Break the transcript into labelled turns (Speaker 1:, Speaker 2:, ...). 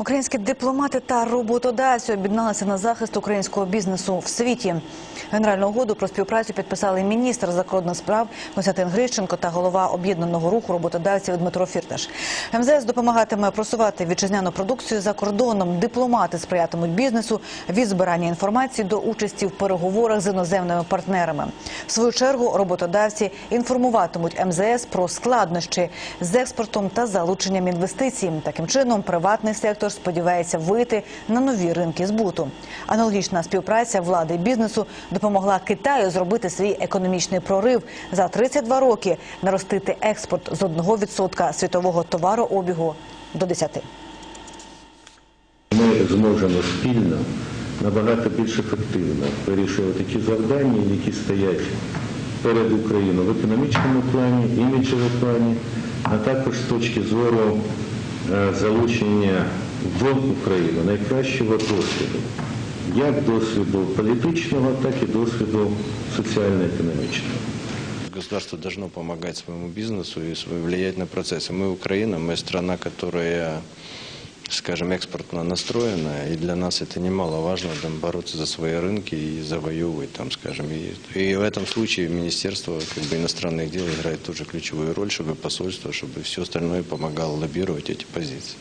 Speaker 1: Українські дипломати та роботодавці об'єдналися на захист українського бізнесу в світі. Генеральну угоду про співпрацю підписали міністр закордонних справ Костянтин Грищенко та голова об'єднаного руху роботодавців Дмитро Фірташ. МЗС допомагатиме просувати вітчизняну продукцію за кордоном. Дипломати сприятимуть бізнесу від збирання інформації до участі в переговорах з іноземними партнерами. В свою чергу роботодавці інформуватимуть МЗС про складнощі з експортом та залученням інвестицій. Таким чином, приватний сектор сподівається вийти на нові ринки збуту. Аналогічна співпраця влади і бізнесу допомогла Китаю зробити свій економічний прорив за 32 роки наростити експорт з 1% світового товарообігу до 10%.
Speaker 2: Ми зможемо спільно набагато більш ефективно вирішувати ті завдання, які стоять перед Україною в економічному плані, іміджевому плані, а також з точки зору е, залучення в Україну найкращого досвіду, як досвіду політичного, так і досвіду соціально-економічного.
Speaker 3: Государство должно помогать своему бизнесу и свой- влиять на процессы. Мы Украина, мы страна, которая, скажем, экспортно настроена, и для нас это немаловажно там, бороться за свои рынки и завоевывать, там, скажем. И, и в этом случае Министерство как бы, иностранных дел играет тоже ключевую роль, чтобы посольство, чтобы все остальное помогало лоббировать эти позиции.